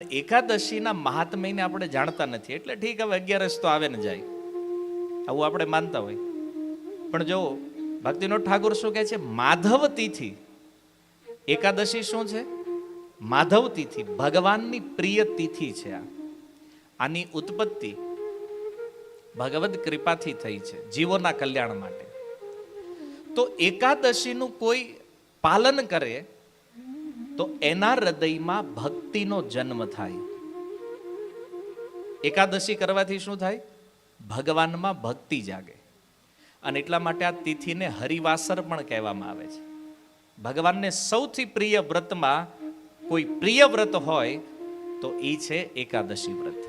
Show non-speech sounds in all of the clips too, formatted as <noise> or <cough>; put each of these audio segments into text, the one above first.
એકાદશીના મહાત્મ્યને આપણે જાણતા નથી. એટલે ઠીક, હવે અગિયારસ તો આવે ને જાય. આવું આપણે માનતા હોય. પણ જો ભક્તિનો ઠાકોર શું કહે છે? માધવ તિથિ. એકાદશી શું છે? માધવ તિથિ. ભગવાનની પ્રિય તિથિ છે આ. આની ઉત્પત્તિ ભગવદ કૃપાથી થઈ છે, જીવોના કલ્યાણ માટે. તો એકાદશીનું કોઈ પાલન કરે તો એના હૃદયમાં ભક્તિનો જન્મ થાય. એકાદશી કરવાથી શું થાય? ભગવાનમાં ભક્તિ જાગે. અને એટલા માટે આ તિથિને હરિવાસર પણ કહેવામાં આવે છે. ભગવાનને સૌથી પ્રિય વ્રતમાં કોઈ પ્રિય વ્રત હોય તો એ છે એકાદશી વ્રત.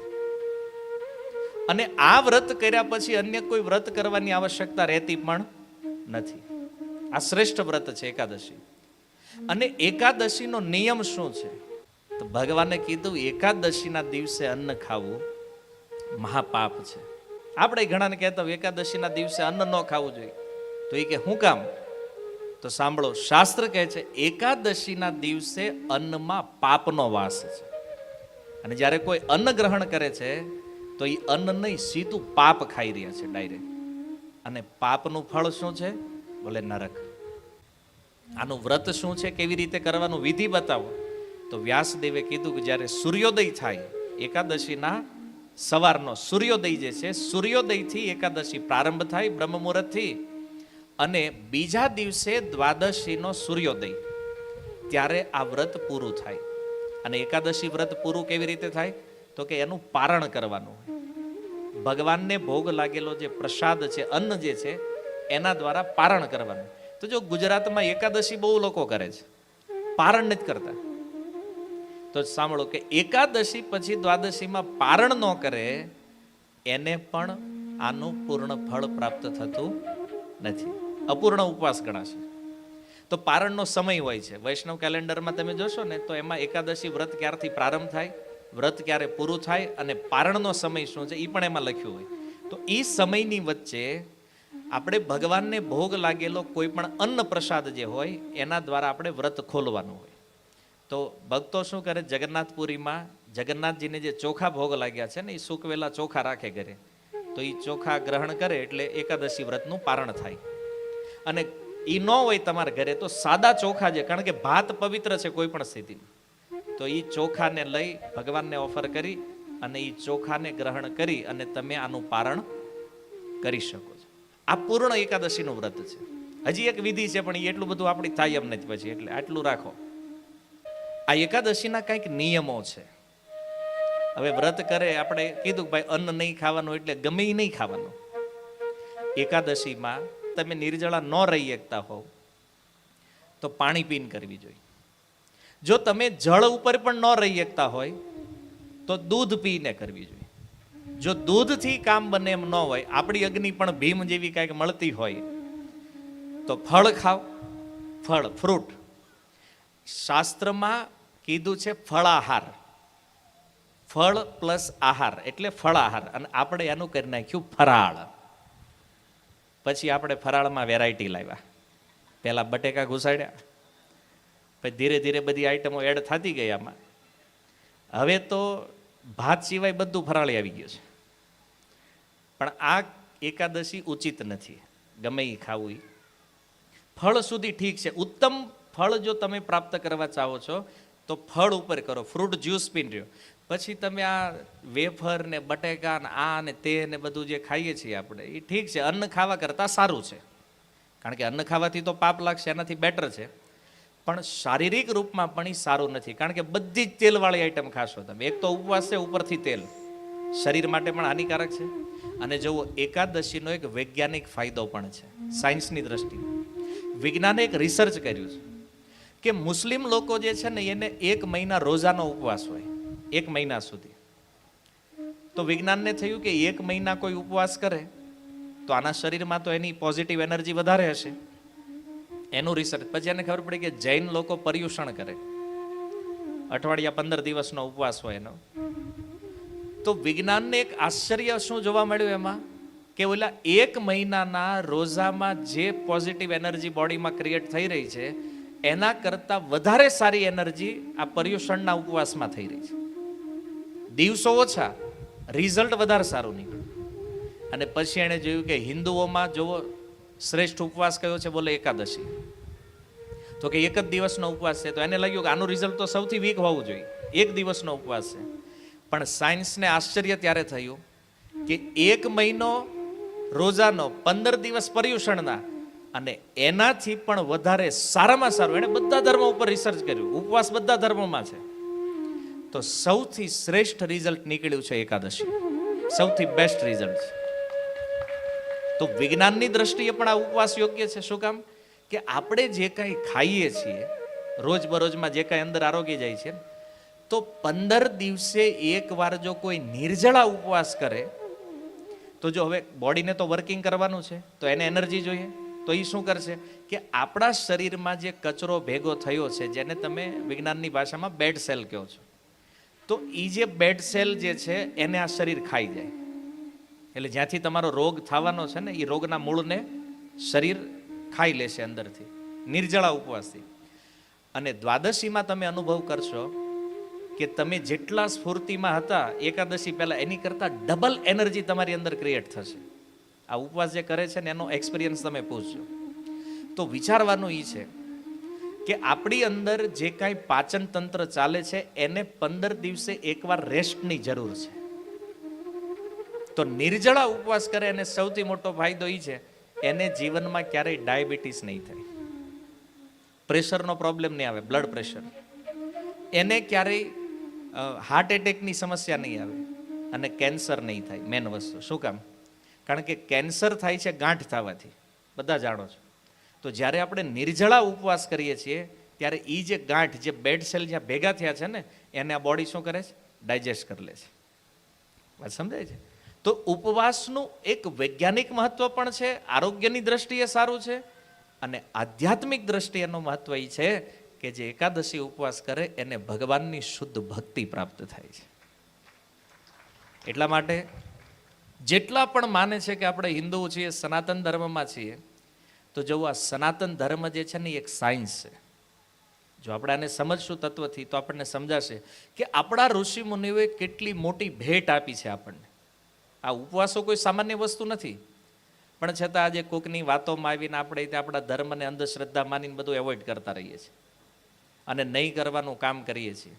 અને આ વ્રત કર્યા પછી અન્ય કોઈ વ્રત કરવાની આવશ્યકતા રહેતી પણ નથી. આ શ્રેષ્ઠ વ્રત છે એકાદશી. અને એકાદશીનો નિયમ શું છે? તો ભગવાને કીધું, એકાદશીના દિવસે અન્ન ખાવું મહાપાપ છે. આપણે ઘણાને કહેતા હોય એકાદશીના દિવસે અન્ન ન ખાવું જોઈએ. તો એ કે, હું કામ? તો સાંભળો, શાસ્ત્ર કહે છે, એકાદશીના દિવસે અન્નમાં પાપનો વાસ છે. અને જ્યારે કોઈ અન્ન ગ્રહણ કરે છે, તો એ અન્ન નહીં, સીધું પાપ ખાઈ રહ્યા છે, ડાયરેક્ટ. અને પાપનું ફળ શું છે? બોલે નરક. આનું વ્રત શું છે, કેવી રીતે કરવાનું, વિધિ બતાવો. તો વ્યાસદેવે કીધું કે જ્યારે સૂર્યોદય થાય, એકાદશીના સવારનો સૂર્યોદય જે છે, સૂર્યોદયથી એકાદશી પ્રારંભ થાય બ્રહ્મ મુહૂર્તથી અને બીજા દિવસે દ્વાદશીનો સૂર્યોદય. ત્યારે આ વ્રત પૂરું થાય. અને એકાદશી વ્રત પૂરું કેવી રીતે થાય? તો કે એનું પારણ કરવાનું હોય. ભગવાનને ભોગ લાગેલો જે પ્રસાદ છે, અન્ન જે છે, એના દ્વારા પારણ કરવાનું. તો જો ગુજરાતમાં એકાદશી બહુ લોકો કરે છે, પારણ નથી કરતા. તો સાંભળો કે એકાદશી પછી દ્વાદશીમાં પારણ ન કરે, એને પણ આનું પૂર્ણ ફળ પ્રાપ્ત થતું નથી. અપૂર્ણ ઉપવાસ ગણાશે. તો પારણનો સમય હોય છે. વૈષ્ણવ કેલેન્ડરમાં તમે જોશો ને, તો એમાં એકાદશી વ્રત ક્યારથી પ્રારંભ થાય? વ્રત ક્યારે પૂરું થાય? અને પારણનો સમય શું છે? એ પણ એમાં લખ્યું હોય. તો એ સમયની વચ્ચે આપણે ભગવાનને ભોગ લાગેલો કોઈ પણ અન્ન પ્રસાદ જે હોય, એના દ્વારા આપણે વ્રત ખોલવાનું હોય. તો ભક્તો શું કરે? જગન્નાથપુરીમાં જગન્નાથજીને જે ચોખા ભોગ લાગ્યા છે ને, એ સૂકવેલા ચોખા રાખે ઘરે. તો એ ચોખા ગ્રહણ કરે એટલે એકાદશી વ્રતનું પારણ થાય. અને એ ન હોય તમારા ઘરે તો સાદા ચોખા છે કારણ કે ભાત પવિત્ર છે કોઈ પણ સ્થિતિમાં. તો એ ચોખાને લઈ ભગવાનને ઓફર કરી અને એ ચોખાને ગ્રહણ કરી અને તમે આનું પારણ કરી શકો આ પૂર્ણ એકાદશીનું વ્રત છે. હજી એક વિધિ છે, પણ એ એટલું બધું આપણી થાય એમ નથી પછી, એટલે આટલું રાખો. આ એકાદશીના કંઈક નિયમો છે. હવે વ્રત કરે, આપણે કીધું કે ભાઈ, અન્ન નહીં ખાવાનું એટલે ગમે એ નહીં ખાવાનું. એકાદશીમાં તમે નિર્જળા ન રહી શકતા હોવ, તો પાણી પીને કરવી જોઈએ. જો તમે જળ ઉપર પણ ન રહી શકતા હોય, તો દૂધ પીને કરવી જોઈએ. જો દૂધથી કામ બને એમ ન હોય, આપણી અગ્નિ પણ ભીમ જેવી કાંઈક મળતી હોય, તો ફળ ખાવ ફળ, ફ્રૂટ. શાસ્ત્રમાં કીધું છે ફળાહાર. ફળ પ્લસ આહાર, એટલે ફળાહાર. અને આપણે એનું કરી નાખ્યું ફરાળ. પછી આપણે ફરાળમાં વેરાયટી લાવ્યા. પહેલાં બટેકા ઘુસાડ્યા. પછી ધીરે ધીરે બધી આઈટમો એડ થતી ગઈ આમાં. હવે તો ભાત સિવાય બધું ફરાળી આવી ગયું છે. પણ આ એકાદશી ઉચિત નથી. ગમે એ ખાવું એ ફળ સુધી ઠીક છે. ઉત્તમ ફળ જો તમે પ્રાપ્ત કરવા ચાહો છો, તો ફળ ઉપર કરો. ફ્રૂટ જ્યુસ પીન રહ્યો. પછી તમે આ વેફર ને બટેકા ને આ ને તે ને બધું જે ખાઈએ છીએ આપણે એ ઠીક છે. અન્ન ખાવા કરતાં સારું છે. કારણ કે અન્ન ખાવાથી તો પાપ લાગશે, એનાથી બેટર છે. પણ શારીરિક રૂપમાં પણ એ સારું નથી. કારણ કે બધી જ તેલવાળી આઈટમ ખાશો તમે. એક તો ઉપવાસ છે, ઉપરથી તેલ. શરીર માટે પણ હાનિકારક છે. અને જુઓ, એકાદશીનો એક વૈજ્ઞાનિક ફાયદો પણ છે સાયન્સની દ્રષ્ટિએ. વિજ્ઞાને એક રિસર્ચ કર્યું છે કે મુસ્લિમ લોકો જે છે ને, એને એક મહિના રોજાનો ઉપવાસ હોય, એક મહિના સુધી. તો વિજ્ઞાનને થયું કે એક મહિના કોઈ ઉપવાસ કરે, તો આના શરીરમાં તો એની પોઝિટિવ એનર્જી વધારે હશે. એનું રિસર્ચ પછી એને ખબર પડી કે જૈન લોકો પર્યુષણ કરે. અઠવાડિયા પંદર દિવસનો ઉપવાસ હોય એનો. તો વિજ્ઞાનને એક આશ્ચર્ય શું જોવા મળ્યું એમાં? કે ઓલા એક મહિનાના રોઝામાં જે પોઝિટિવ એનર્જી બોડીમાં ક્રિએટ થઈ રહી છે, એના કરતાં વધારે સારી એનર્જી આ પર્યુષણના ઉપવાસમાં થઈ રહી છે. દિવસો ઓછા રિઝલ્ટ વધારે સારું નીકળ્યું. અને પછી એણે જોયું કે હિન્દુઓમાં જોવો, શ્રેષ્ઠ ઉપવાસ કયો છે? બોલે એકાદશી. તો કે એક જ દિવસનો ઉપવાસ છે. તો એને લાગ્યું કે આનું રિઝલ્ટ તો સૌથી વીક હોવું જોઈએ. એક દિવસનો ઉપવાસ છે. પણ સાયન્સને આશ્ચર્ય ત્યારે થયું કે એક મહિનો રોજાનો પંદર દિવસ પર્યુષણના અને એનાથી પણ વધારે સારામાં સારું. એણે બધા ધર્મો ઉપર રિસર્ચ કર્યું. ઉપવાસ બધા ધર્મોમાં છે. તો સૌથી શ્રેષ્ઠ રિઝલ્ટ નીકળ્યું છે એકાદશી. સૌથી બેસ્ટ રિઝલ્ટ તો વિજ્ઞાનની દ્રષ્ટિએ પણ આ ઉપવાસ યોગ્ય છે. શું કામ? કે આપણે જે કાંઈ ખાઈએ છીએ, રોજબરોજમાં જે કાંઈ અંદર આરોગી જાય છે તો પંદર દિવસે એકવાર જો કોઈ નિર્જળા ઉપવાસ કરે, તો જો હવે બોડીને તો વર્કિંગ કરવાનું છે, તો એને એનર્જી જોઈએ. તો એ શું કરશે? કે આપણા શરીરમાં જે કચરો ભેગો થયો છે, જેને તમે વિજ્ઞાનની ભાષામાં બેડ સેલ કહો છો, તો એ જે બેડ સેલ જે છે, એને આ શરીર ખાઈ જાય. એટલે જ્યાંથી તમારો રોગ થવાનો છે ને એ રોગના મૂળને શરીર ખાઈ લેશે અંદરથી, નિર્જળા ઉપવાસથી. અને દ્વાદશીમાં તમે અનુભવ કરશો કે તમે જેટલા સ્ફૂર્તિમાં હતા, એકાદશી પહેલા એની કરતાં ડબલ એનર્જી તમારી અંદર ક્રિએટ થશે. આ ઉપવાસ જે કરે છે ને, એનો એક્સપિરિયન્સ તમે પૂછજો. તો વિચારવાનું એ છે કે આપણી અંદર જે કાંઈ પાચન તંત્ર ચાલે છે, એને પંદર દિવસે એકવાર રેસ્ટની જરૂર છે. તો નિર્જળા ઉપવાસ કરે અને સૌથી મોટો ફાયદો એ છે, એને જીવનમાં ક્યારેય ડાયાબિટીસ નહીં થાય. પ્રેશરનો પ્રોબ્લેમ નહીં આવે બ્લડ પ્રેશર એને ક્યારેય હાર્ટ એટેકની સમસ્યા નહીં આવે અને કેન્સર નહીં થાય મેન વસ્તુ. શું કામ? કારણ કે કેન્સર થાય છે ગાંઠ થવાથી. બધા જાણો છો. તો જ્યારે આપણે નિર્જળા ઉપવાસ કરીએ છીએ, ત્યારે એ જે ગાંઠ, જે બેડ સેલ જ્યાં ભેગા થયા છે ને, એને આ બોડી શું કરે છે? ડાયજેસ્ટ કરી લે છે. વાત સમજાય છે? તો ઉપવાસનું એક વૈજ્ઞાનિક મહત્વ પણ છે, આરોગ્યની દ્રષ્ટિએ સારું છે, અને આધ્યાત્મિક દ્રષ્ટિએનું મહત્વ એ છે કે જે એકાદશી ઉપવાસ કરે, એને ભગવાનની શુદ્ધ ભક્તિ પ્રાપ્ત થાય છે. એટલા માટે જેટલા પણ માને છે કે આપણે હિન્દુઓ છીએ, સનાતન ધર્મમાં છીએ, તો જો આ સનાતન ધર્મ જે છે ને એક સાયન્સ છે. જો આપણે આને સમજશું તત્વથી, તો આપણને સમજાશે કે આપણા ઋષિ મુનિઓએ કેટલી મોટી ભેટ આપી છે આપણને. આ ઉપવાસો કોઈ સામાન્ય વસ્તુ નથી. પણ છતાં આજે કોકની વાતોમાં આવીને આપણે આપણા ધર્મને અંધશ્રદ્ધા માનીને બધું એવોઇડ કરતા રહીએ છીએ. અને નહીં કરવાનું કામ કરીએ છીએ.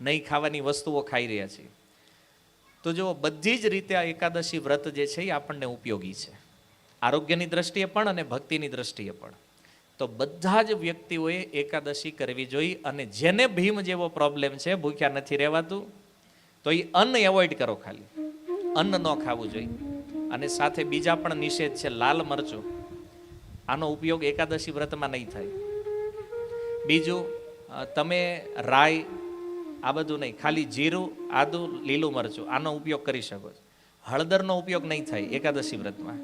નહીં ખાવાની વસ્તુઓ ખાઈ રહ્યા છીએ. તો જો બધી જ રીતે આ એકાદશી વ્રત જે છે એ આપણને ઉપયોગી છે. આરોગ્યની દ્રષ્ટિએ પણ અને ભક્તિની દ્રષ્ટિએ પણ. તો બધા જ વ્યક્તિઓએ એકાદશી કરવી જોઈએ અને જેને ભીમ જેવો પ્રોબ્લેમ છે, ભૂખ્યા નથી રહેવાતું તો એ અન્ન એવોઇડ કરો ખાલી. અન્ન ન ખાવું જોઈએ અને સાથે બીજા પણ નિષેધ છે, લાલ મરચું. આનો ઉપયોગ એકાદશી વ્રતમાં નહીં થાય. બીજું તમે રાઈ, આ બધું નહીં, ખાલી જીરું, આદું, લીલું મરચું, આનો ઉપયોગ કરી શકો છો. હળદરનો ઉપયોગ નહીં થાય એકાદશી વ્રતમાં.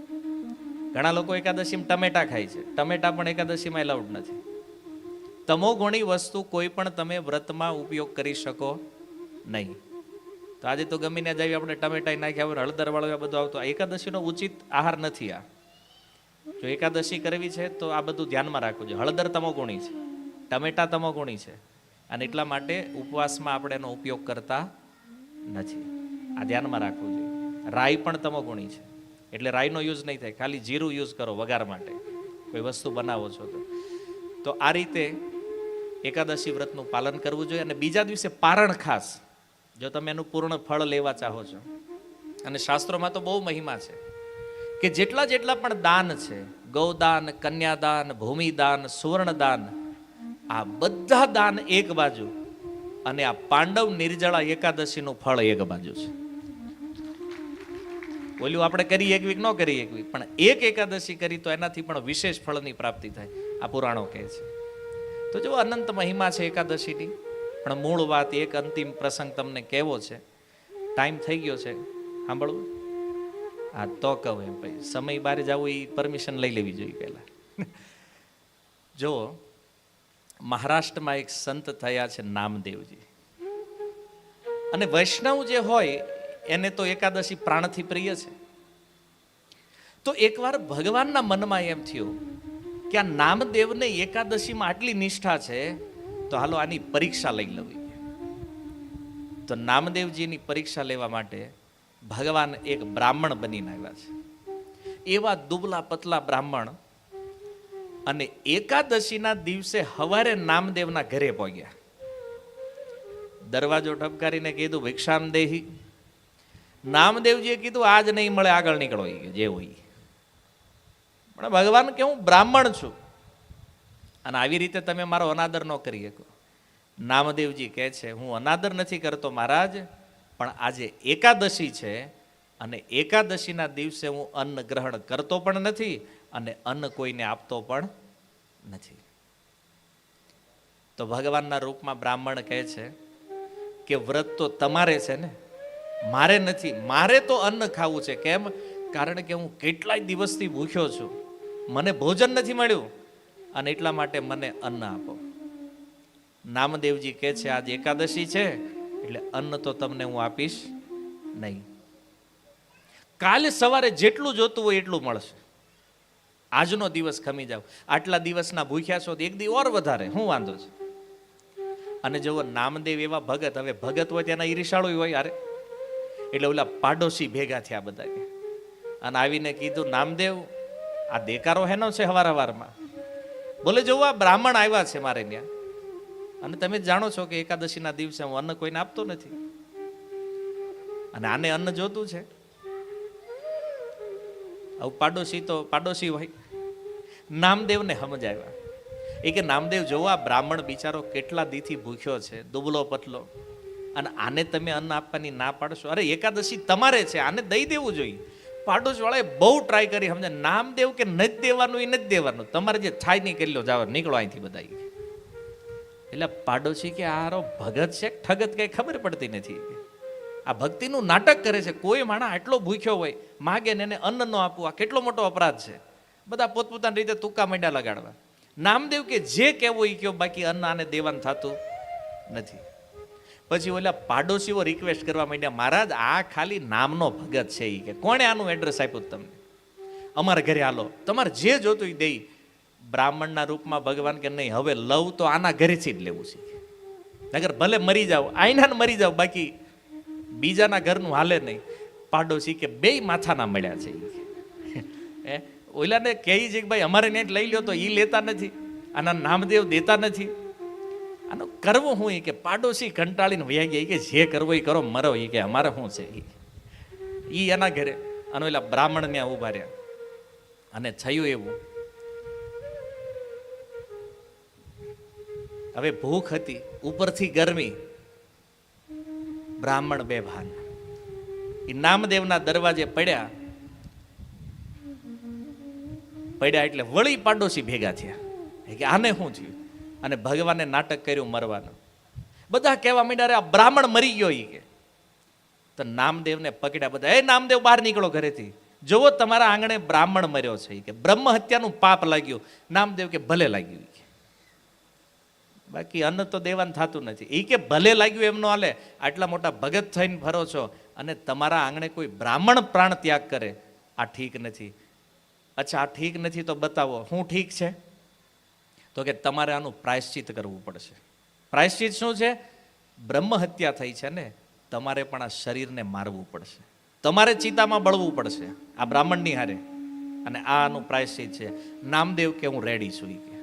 ઘણા લોકો એકાદશીમાં ટમેટા ખાય છે. ટમેટા પણ એકાદશીમાં એલાઉડ નથી. તમો ગુણી વસ્તુ કોઈ પણ તમે વ્રતમાં ઉપયોગ કરી શકો નહીં. તો આજે તો ગમીને જ આવી આપણે ટમેટા નાખ્યા હોય, હળદર આ બધું આવતું એકાદશીનો ઉચિત આહાર નથી આ. જો એકાદશી કરવી છે તો આ બધું ધ્યાનમાં રાખવું છે હળદર તમો ગુણી છે. ટમેટા તમોગુણી છે. અને એટલા માટે ઉપવાસમાં આપણે એનો ઉપયોગ કરતા નથી. આ ધ્યાનમાં રાખવું જોઈએ. રાઈ પણ તમોગુણી છે. એટલે રાઈનો યુઝ નહીં થાય. ખાલી જીરું યુઝ કરો વઘાર માટે. કોઈ વસ્તુ બનાવો છો તો. તો આ રીતે એકાદશી વ્રતનું પાલન કરવું જોઈએ અને બીજા દિવસે પારણ ખાસ. જો તમે એનું પૂર્ણ ફળ લેવા ચાહો છો. અને શાસ્ત્રોમાં તો બહુ મહિમા છે કે જેટલા જેટલા પણ દાન છે, ગૌદાન, કન્યાદાન, ભૂમિદાન, સુવર્ણદાન આ બધા દાન એક બાજુ અને આ પાંડવ નિર્જળા એકાદશીનું ફળ એક બાજુ છે. ઓલું આપણે કરી એક વીક, ન કરી એક વીક, પણ એક એકાદશી કરી તો એનાથી પણ વિશેષ ફળની પ્રાપ્તિ થાય, આ પુરાણો કહે છે. તો જો અનંત મહિમા છે એકાદશીની, પણ મૂળ વાત એક અંતિમ પ્રસંગ તમને કેવો છે. ટાઈમ થઈ ગયો છે. સાંભળવું? આ તો કહું એમ ભાઈ સમય બહાર જવું એ પરમિશન લઈ લેવી જોઈએ પહેલા. <laughs> જો મહારાષ્ટ્રમાં એક સંત થયા છે નામદેવજી. અને વૈષ્ણવ જે હોય, એને તો એકાદશી પ્રાણથી પ્રિય છે. તો એકવાર ભગવાનના મનમાં એમ થયું કે આ નામદેવને એકાદશીમાં આટલી નિષ્ઠા છે, તો હાલો આની પરીક્ષા લઈ લેવી તો નામદેવજીની પરીક્ષા લેવા માટે ભગવાન એક બ્રાહ્મણ બનીને આવ્યા છે. એવા દુબલા પતલા બ્રાહ્મણ અને એકાદશીના દિવસે હવારે નામદેવના ઘરે પહોંચ્યા. દરવાજો ઠપકારીને કીધું ભિક્ષામ દેહી નામદેવજીએ કીધું, આજ નહીં મળે, આગળ નીકળો. જે હોય. પણ ભગવાન કે, હું બ્રાહ્મણ છું. અને આવી રીતે તમે મારો અનાદર ન કરી શકો. નામદેવજી કહે છે, હું અનાદર નથી કરતો મહારાજ, પણ આજે એકાદશી છે અને એકાદશીના દિવસે હું અન્ન ગ્રહણ કરતો પણ નથી અને અન્ન કોઈને આપતો પણ નથી. તો ભગવાનના રૂપમાં બ્રાહ્મણ કહે છે કે વ્રત તો તમારે છે ને? મારે નથી. મારે તો અન્ન ખાવું છે. કેમ? કારણ કે હું કેટલાય દિવસથી ભૂખ્યો છું. મને ભોજન નથી મળ્યું. અને એટલા માટે મને અન્ન આપો. નામદેવજી કહે છે, આજ એકાદશી છે, એટલે અન્ન તો તમને હું આપીશ નહીં. કાલે સવારે જેટલું જોતું હોય એટલું મળશે. આજનો દિવસ ખમી જાવ. આટલા દિવસના ભૂખ્યા છો એક દી ઓર વધારે, હું વાંધો છે. અને જુઓ, નામદેવ એવા ભગત, હવે ભગત હોય તેના ઈર્ષાળુ હોય અરે એટલે ઓલા પાડોશી ભેગા થયા બધા. અને આવીને કીધું, નામદેવ, આ દેકારો હેનો છે હવાર હવારમાં? બોલે જોવું આ બ્રાહ્મણ આવ્યા છે મારે ત્યાં. અને તમે જાણો છો કે એકાદશીના દિવસે હું અન્ન કોઈને આપતો નથી. અને આને અન્ન જોતું છે. આવું પાડોશી તો પાડોશી હોય. નામદેવને સમજાવ્યા એ કે નામદેવ જોવો, આ બ્રાહ્મણ બિચારો કેટલા દીથી ભૂખ્યો છે, દુબલો પતલો. અને આને તમે અન્ન આપવાની ના પાડશો? અરે, એકાદશી તમારે છે, આને દઈ દેવું જોઈએ. પાડોશવાળાએ બહુ ટ્રાય કરી સમજે નામદેવ કે નથી દેવાનું, એ નથી દેવાનું. તમારે જે થાય નહીં કરી લો જાવ નીકળો અહીંથી બધા. એટલે પાડોશી કે આરો ભગત છે? ઠગત કઈ ખબર પડતી નથી. આ ભક્તિનું નાટક કરે છે. કોઈ માણસ આટલો ભૂખ્યો હોય, માગે ને એને અન્ન ન આપવું. આ કેટલો મોટો અપરાધ છે. બધા પોતપોતાની રીતે તુક્કા માંડ્યા લગાડવા. નામદેવ કે જે કહેવું એ કયો, બાકી અન્ન આને દેવાનું થતું નથી. પછી ઓલા પાડોશીઓ રિક્વેસ્ટ કરવા માંડ્યા, મહારાજ, આ ખાલી નામનો ભગત છે એ કે, કોણે આનું એડ્રેસ આપ્યું તમને? અમારા ઘરે હાલો, તમારે જે જોતું એ દઈ બ્રાહ્મણના રૂપમાં ભગવાન કે નહીં, હવે લવ તો આના ઘરેથી જ લેવું છે. નગર ભલે મરી જાવ આઈના મરી જાવ બાકી બીજાના ઘરનું હાલે નહીં. પાડોશી કે બે માથાના મળ્યા છે એ ઓલાને કહે છે કે ભાઈ, અમારે નેટ લઈ લ્યો તો એ લેતા નથી, આના નામદેવ દેતા નથી. આનો કરવું હું એ કે પાડોશી કંટાળીને વયા ગયા કે, જે કરવો એ કરો, મરો એ કે, અમારે શું છે એ એના ઘરે, અને ઓલા બ્રાહ્મણ ત્યાં ઊભા રહ્યા. અને થયું એવું. હવે ભૂખ હતી, ઉપરથી ગરમી. બ્રાહ્મણ બે ભાન. એ નામદેવના દરવાજે પડ્યા. પડ્યા એટલે વળી પાડોશી ભેગા થયા. કે આને શું થયું અને ભગવાને નાટક કર્યું મરવાનું. બધા કહેવા માંડ્યા, "અરે, આ બ્રાહ્મણ મરી ગયો ઈ કે. તો નામદેવને પકડ્યા બધા, એ નામદેવ, બહાર નીકળો ઘરેથી. જુઓ, તમારા આંગણે બ્રાહ્મણ મર્યો છે. કે બ્રહ્મ હત્યાનું પાપ લાગ્યું. નામદેવ કે, ભલે લાગ્યું. બાકી અન્ન તો દેવાન થતું નથી. એ કે ભલે લાગ્યું એમ નો હાલે, આટલા મોટા ભગત થઈને ફરો છો અને તમારા આંગણે કોઈ બ્રાહ્મણ પ્રાણ ત્યાગ કરે, આ ઠીક નથી. અચ્છા, આ ઠીક નથી તો બતાવો શું ઠીક છે? તો કે તમારે આનું પ્રાયશ્ચિત કરવું પડશે. પ્રાયશ્ચિત શું છે? બ્રહ્મ હત્યા થઈ છે ને, તમારે પણ આ શરીરને મારવું પડશે. તમારે ચિતામાં બળવું પડશે, આ બ્રાહ્મણની હારે. અને આનું પ્રાયશ્ચિત છે. નામદેવ કે હું રેડી છું કે.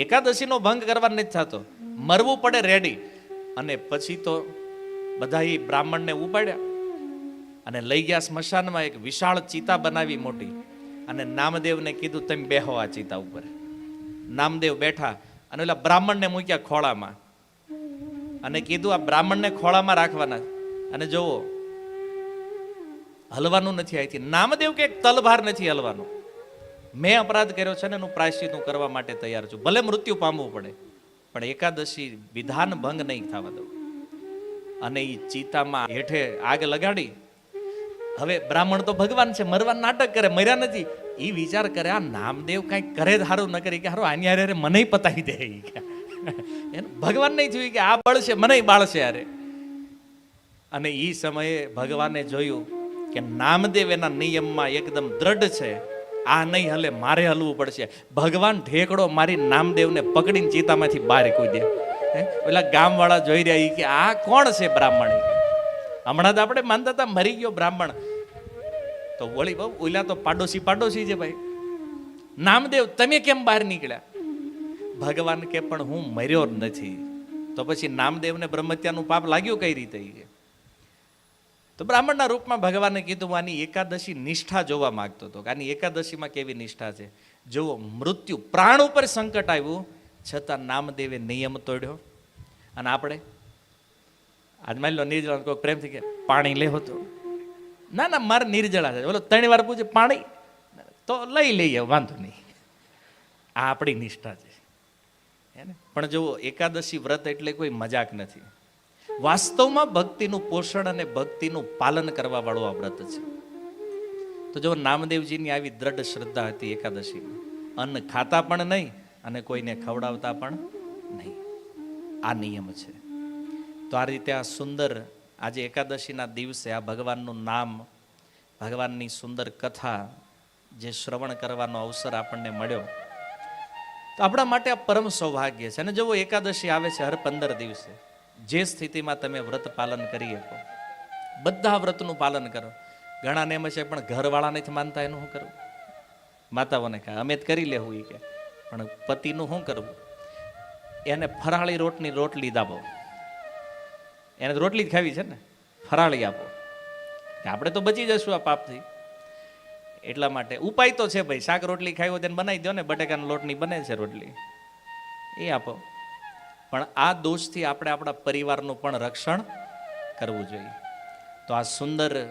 એકાદશીનો ભંગ કરવા નથી થતો. મરવું પડે રેડી અને પછી તો બધા બ્રાહ્મણને ઉપાડ્યા અને લઈ ગયા સ્મશાનમાં એક વિશાળ ચિતા બનાવી મોટી. અને નામદેવને કીધું, તમે બેહો આ ચિતા ઉપર. નામદેવ બેઠા અને ઓલા બ્રાહ્મણને મૂક્યા ખોળામાં. અને કીધું, આ બ્રાહ્મણને ખોળામાં રાખવાના. અને જુઓ, હલવાનું નથી અહીંથી નામદેવ કે તલભાર નથી હલવાનું. મેં અપરાધ કર્યો છે ને એનું પ્રાયશ્ચિત હું કરવા માટે તૈયાર છું. ભલે મૃત્યુ પામવું પડે, પણ એકાદશી વિધાન ભંગ નહીં થવા દઉં. અને એ ચિતામાં હેઠે આગ લગાડી. હવે બ્રાહ્મણ તો ભગવાન છે મરવા નાટક કરે, મર્યા નથી. એ વિચાર કરે, આ નામદેવ કાંઈક કરે હારું ન કરી. કે, હારું, આની હારે મને પતાવી દે. એનું, ભગવાન નહીં જોયું કે આ બળશે મને બાળશે અરે અને એ સમયે ભગવાને જોયું કે નામદેવ એના નિયમમાં એકદમ દ્રઢ છે. આ નહીં હલે, મારે હલવું પડશે. ભગવાન ઢેકડો મારી નામદેવને પકડીને ચિતામાંથી બહાર કોઈ દે? ઓલા ગામવાળા જોઈ રહ્યા કે, આ કોણ છે બ્રાહ્મણ? હમણાં તો આપણે માનતા હતા મરી ગયો બ્રાહ્મણ. તો વળી બહુ, ઓલા તો પાડોશી પાડોશી છે ભાઈ. નામદેવ, તમે કેમ બહાર નીકળ્યા? ભગવાન કે, પણ હું મર્યો નથી. તો પછી નામદેવને બ્રહ્મત્યાનું પાપ લાગ્યું કઈ રીતે તો બ્રાહ્મણના રૂપમાં ભગવાને કીધું, હું આની એકાદશી નિષ્ઠા જોવા માંગતો હતો. કે આની એકાદશીમાં કેવી નિષ્ઠા છે? જુઓ, મૃત્યુ પ્રાણ ઉપર સંકટ આવ્યું, છતાં નામદેવે નિયમ તોડ્યો. અને આપણે, આજ માની લો નિર્જળા કોઈ પ્રેમથી કે, પાણી લેવો તો. ના ના, મારે નિર્જળા છે. બોલો, ત્રણ વાર પૂછે, પાણી? તો લઈ લઈએ, વાંધો નહીં. આ આપણી નિષ્ઠા છે. પણ જુઓ, એકાદશી વ્રત એટલે કોઈ મજાક નથી. વાસ્તવમાં ભક્તિનું પોષણ અને ભક્તિનું પાલન કરવા વાળો આ વ્રત છે. તો જો નામદેવજીની આવી દ્રઢ શ્રદ્ધા હતી એકાદશીમાં, અન્ન ખાતા પણ નહીં અને કોઈને ખવડાવતા પણ નહીં. આ નિયમ છે. તો આ રીતે આ સુંદર આજે એકાદશીના દિવસે આ ભગવાનનું નામ, ભગવાનની સુંદર કથા જે શ્રવણ કરવાનો અવસર આપણને મળ્યો. તો આપણા માટે આ પરમ સૌભાગ્ય છે. અને જો એકાદશી આવે છે હર પંદર દિવસે. જે સ્થિતિમાં તમે વ્રત પાલન કરી શકો, બધા વ્રતનું પાલન કરો. ઘણાને એમ છે પણ ઘરવાળા નથી માનતા એનું શું કરવું? માતાઓને કહે, અમે જ કરી લેવું એ કે. પણ પતિનું શું કરવું? એને ફરાળી રોટની રોટલી દાબો એને રોટલી જ ખાવી છે ને? ફરાળી આપો. આપણે તો બચી જશું આ પાપથી. એટલા માટે ઉપાય તો છે ભાઈ, શાક રોટલી ખાઈ હોય તેને બનાવી દો ને, બટેકાના લોટની બને છે રોટલી. એ આપો. પણ આ દોષથી આપણે આપણા પરિવારનું પણ રક્ષણ કરવું જોઈએ. તો આ સુંદર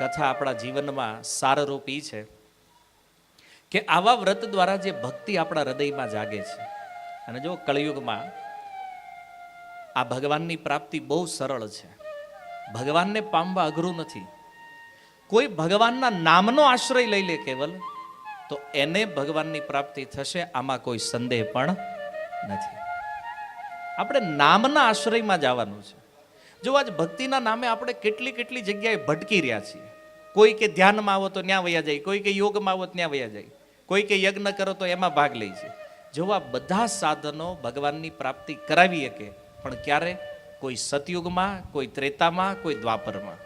કથા આપણા જીવનમાં સારરૂપ છે કે આવા વ્રત દ્વારા જે ભક્તિ આપણા હૃદયમાં જાગે છે. અને જો કળિયુગમાં આ ભગવાનની પ્રાપ્તિ બહુ સરળ છે. ભગવાનને પામવા અઘરું નથી. કોઈ ભગવાનના નામનો આશ્રય લઈ લે કેવલ, તો એને ભગવાનની પ્રાપ્તિ થશે, આમાં કોઈ સંદેહ પણ નથી. આપણે નામના આશ્રયમાં જવાનું છે. જો આજ ભક્તિના નામે આપણે કેટલી કેટલી જગ્યાએ ભટકી રહ્યા છીએ. કોઈ કે ધ્યાનમાં આવો તો ત્યાં વયા જાય, કોઈ કે યોગમાં આવો ત્યાં વયા જાય, કોઈ કે યજ્ઞ કરો તો એમાં ભાગ લે છે. જો આ બધા સાધનો ભગવાનની પ્રાપ્તિ કરાવી શકે, પણ ક્યારે? કોઈ સતયુગમાં, કોઈ ત્રેતામાં, કોઈ દ્વાપરમાં.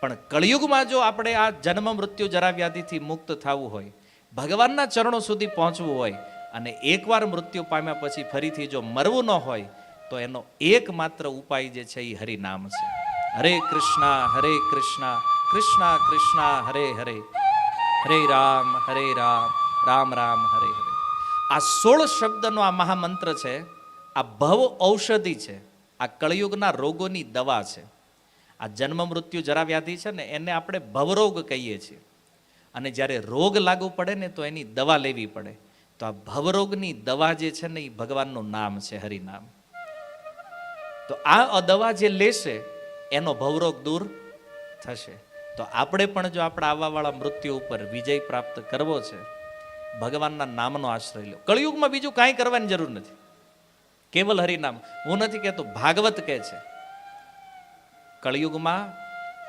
પણ કળિયુગમાં જો આપણે આ જન્મ મૃત્યુ જરા વ્યાધિથી મુક્ત થવું હોય, ભગવાનના ચરણો સુધી પહોંચવું હોય અને એકવાર મૃત્યુ પામ્યા પછી ફરીથી જો મરવું ન હોય, તો એનો એકમાત્ર ઉપાય જે છે એ હરિનામ છે. હરે કૃષ્ણ હરે કૃષ્ણ કૃષ્ણ કૃષ્ણ, હરે હરે. હરે રામ હરે રામ રામ રામ, હરે હરે. આ સોળ શબ્દનો આ મહામંત્ર છે, આ ભવ ઔષધિ છે, આ કળિયુગના રોગોની દવા છે. આ જન્મ મૃત્યુ જરા વ્યાધિ છે ને, એને આપણે ભવરોગ કહીએ છીએ. અને જ્યારે રોગ લાગુ પડે ને, તો એની દવા લેવી પડે. તો આ ભવરોગની દવા જે છે ને એ ભગવાનનું નામ છે, હરિનામ. તો આ દવા જે લેશે, એનો ભવરોગ દૂર થશે. તો આપણે પણ જો આપણે આવવાવાળા મૃત્યુ ઉપર વિજય પ્રાપ્ત કરવો છે, ભગવાનના નામનો આશ્રય લો. કળિયુગમાં બીજું કાંઈ કરવાની જરૂર નથી. કેવલ હરિનામ. હું નથી કહેતો, ભાગવત કહે છે. કળિયુગમાં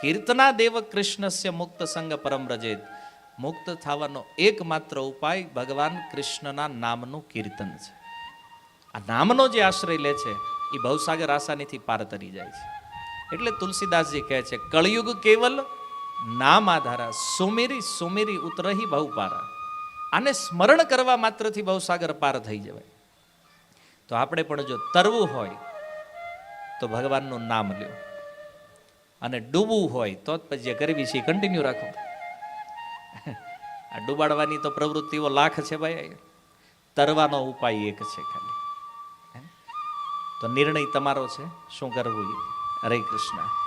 કીર્તના દેવ કૃષ્ણસ્ય મુક્ત સંગ પરમ રજેત. મુક્ત થવાનો એકમાત્ર ઉપાય ભગવાન કૃષ્ણના નામનું કીર્તન છે. આ નામનો જે આશ્રય લે છે, એ ભવસાગર આસાનીથી પાર તરી જાય છે. એટલે તુલસીદાસજી કહે છે, કળિયુગ કેવલ નામ આધારા, સુમેરી સુમેરી ઉતરહી બહુ પારા આને સ્મરણ કરવા માત્રથી ભવસાગર પાર થઈ જવાય. તો આપણે પણ જો તરવું હોય, તો ભગવાનનું નામ લ્યો. અને ડૂબવું હોય, તો જ પછી જે કરવી છે કન્ટિન્યુ રાખો. આ ડૂબાડવાની તો પ્રવૃત્તિઓ લાખ છે ભાઈ. તરવાનો ઉપાય એક છે ખાલી? તો નિર્ણય તમારો છે. શું કરવું હરે કૃષ્ણ.